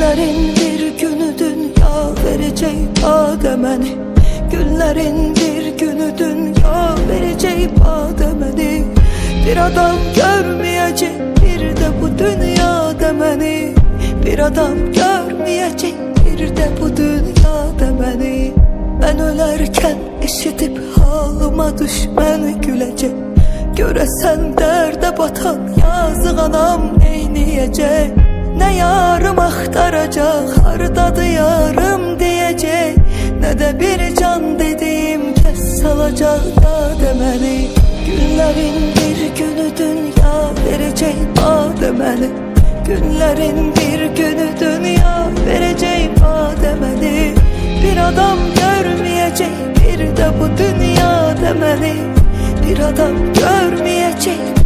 Günlerin bir günü dünya verecek ademeni Günlerin bir günü dünya verecek ademeni Bir adam görmeyecek bir de bu dünya demeni Bir adam görmeyecek bir de bu dünya demeni Ben ölerken eşitip halıma düşmen gülecek. Göresen derde batan yazık anam neyniyecek Ne yarım aktaracak hardadı yarım diyecek. Ne de bir can dediğim kes salacak da demeli. Günlerin bir günü dünya verecek demeli. Günlerin bir günü dünya verecek demeli. Bir adam görmeyecek bir de bu dünya demeli. Bir adam görmeyecek